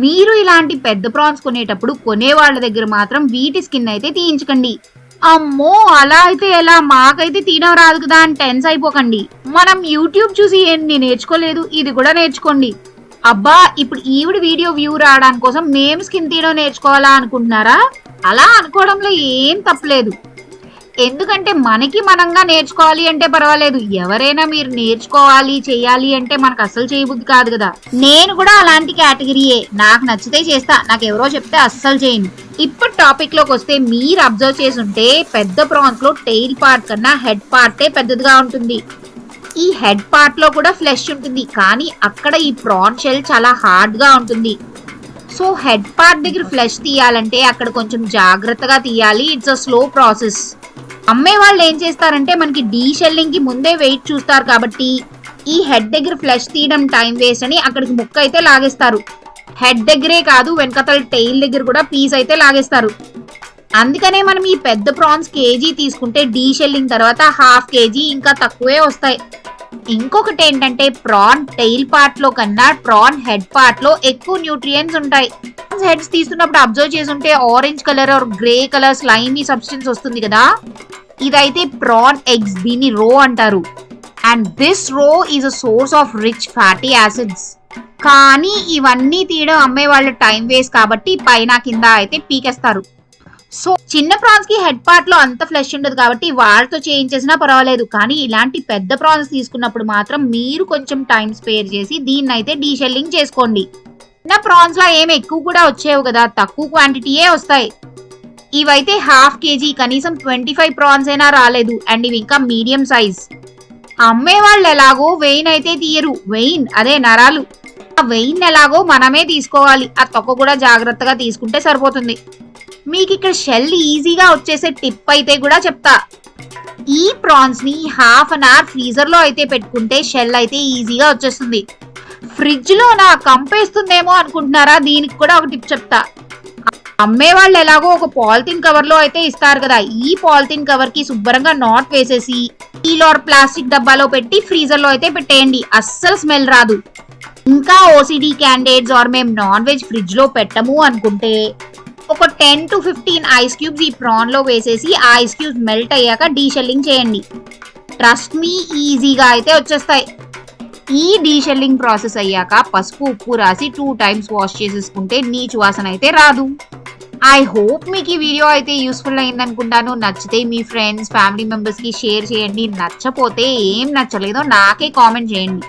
మీరు ఇలాంటి పెద్ద ప్రాన్స్ కొనేటప్పుడు కొనేవాళ్ళ దగ్గర మాత్రం వీటి స్కిన్ అయితే తీయించకండి. అమ్మో అలా అయితే ఎలా? మాకైతే తీయడం రాదు కదా అని టెన్స్ అయిపోకండి. మనం యూట్యూబ్ చూసి ఏంటి నేర్చుకోలేదు? ఇది కూడా నేర్చుకోండి. అబ్బా ఇప్పుడు ఈవిడ వీడియో వ్యూ రావడానికి కోసం మేము స్కిన్ తీయడం నేర్చుకోవాలా అనుకుంటున్నారా? అలా అనుకోవడంలో ఏం తప్పలేదు. ఎందుకంటే మనకి మనంగా నేర్చుకోవాలి అంటే పర్వాలేదు. ఎవరైనా మీరు నేర్చుకోవాలి చేయాలి అంటే మనకు అస్సలు చేయబుద్ధి కాదు కదా. నేను కూడా అలాంటి కేటగిరీయే. నాకు నచ్చితే చేస్తా. నాకు ఎవరో చెప్తే అస్సలు చేయను. ఇప్పుడు టాపిక్లోకి వస్తే మీరు అబ్జర్వ్ చేసి ఉంటే పెద్ద ప్రాన్స్లో టెయిల్ పార్ట్ కన్నా హెడ్ పార్టే పెద్దదిగా ఉంటుంది. ఈ హెడ్ పార్ట్లో కూడా ఫ్లెష్ ఉంటుంది. కానీ అక్కడ ఈ ప్రాన్ షెల్ చాలా హార్డ్గా ఉంటుంది. సో హెడ్ పార్ట్ దగ్గర ఫ్లెష్ తీయాలంటే అక్కడ కొంచెం జాగ్రత్తగా తీయాలి. ఇట్స్ అ స్లో ప్రాసెస్ అమ్మే వాళ్ళు ఏం చేస్తారంటే మనకి డీ షెల్లింగ్కి ముందే వెయిట్ చూస్తారు కాబట్టి ఈ హెడ్ దగ్గర ఫ్లెష్ తీయడం టైం వేస్ట్ అని అక్కడికి ముక్క అయితే లాగేస్తారు. హెడ్ దగ్గరే కాదు వెనకతల టెయిల్ దగ్గర కూడా పీస్ అయితే లాగేస్తారు. అందుకనే మనం ఈ పెద్ద ప్రాన్స్ కేజీ తీసుకుంటే డీ షెల్లింగ్ తర్వాత హాఫ్ కేజీ ఇంకా తక్కువే వస్తాయి. ఇంకొకటి ఏంటంటే ప్రాన్ టెయిల్ పార్ట్లో కన్నా ప్రాన్ హెడ్ పార్ట్లో ఎక్కువ న్యూట్రియంట్స్ ఉంటాయి. హెడ్స్ తీసుకున్నప్పుడు అబ్జర్వ్ చేసి ఉంటే orange colour or grey colour slimy substance వస్తుంది కదా. ఇదైతే ప్రాన్ ఎగ్స్ దీన్ని రో అంటారు. And this roe is a source of rich fatty acids. కానీ ఇవన్నీ తీయడం అమ్మే వాళ్ళ టైం వేస్ట్ కాబట్టి పైన కింద అయితే పీకేస్తారు. సో చిన్న ప్రాన్స్కి హెడ్ పార్ట్లో అంత ఫ్లెష్ ఉండదు కాబట్టి వాళ్ళతో చేయించేసినా పర్వాలేదు. కానీ ఇలాంటి పెద్ద ప్రాన్స్ తీసుకున్నప్పుడు మాత్రం మీరు కొంచెం టైం స్పేర్ చేసి దీన్ని అయితే డీషెల్లింగ్ చేసుకోండి. చిన్న ప్రాన్స్ లా ఏం ఎక్కువ కూడా వచ్చేవి కదా తక్కువ క్వాంటిటీయే వస్తాయి. ఇవైతే హాఫ్ కేజీ కనీసం ట్వంటీ ఫైవ్ ప్రాన్స్ అయినా రాలేదు. అండ్ ఇవి ఇంకా మీడియం సైజ్. అమ్మే వాళ్ళు ఎలాగో వెయిన్ అయితే తీయరు. వెయిన్ అదే నరాలు. ఆ వెయిన్ ఎలాగో మనమే తీసుకోవాలి. ఆ తొక్క కూడా జాగ్రత్తగా తీసుకుంటే సరిపోతుంది. మీకు ఇక్కడ షెల్ ఈజీగా వచ్చేసే టిప్ అయితే కూడా చెప్తా. ఈ ప్రాన్స్ని హాఫ్ అన్ అవర్ ఫ్రీజర్లో అయితే పెట్టుకుంటే షెల్ అయితే ఈజీగా వచ్చేస్తుంది. ఫ్రిడ్జ్లో నా కంపేస్తుందేమో అనుకుంటున్నారా? దీనికి కూడా ఒక టిప్ చెప్తా. అమ్మే వాళ్ళు ఎలాగో ఒక పాలిథిన్ కవర్లో అయితే ఇస్తారు కదా. ఈ పాలిథిన్ కవర్కి శుభ్రంగా నాట్ వేసేసి స్టీల్ ఆర్ ప్లాస్టిక్ డబ్బాలో పెట్టి ఫ్రీజర్లో అయితే పెట్టేయండి. అస్సలు స్మెల్ రాదు. ఇంకా ఓసిడి క్యాండిడేట్స్ ఆర్ మేము నాన్ వెజ్ ఫ్రిడ్జ్లో పెట్టము అనుకుంటే ఒక ten to fifteen ice cubes ఈ ప్రాన్లో వేసేసి ఆ ఐస్ క్యూబ్స్ మెల్ట్ అయ్యాక డీషెల్లింగ్ చేయండి. ట్రస్ట్ మీ ఈజీగా అయితే వచ్చేస్తాయి. ఈ డీషెల్లింగ్ ప్రాసెస్ అయ్యాక పసుపు ఉప్పు రాసి టూ టైమ్స్ వాష్ చేసేసుకుంటే నీచు వాసన అయితే రాదు. ఐ హోప్ మీకు ఈ వీడియో అయితే యూస్ఫుల్ అయింది అనుకుంటాను నచ్చితే మీ ఫ్రెండ్స్ ఫ్యామిలీ మెంబర్స్కి షేర్ చేయండి. నచ్చపోతే ఏం నచ్చలేదో నాకే కామెంట్ చేయండి.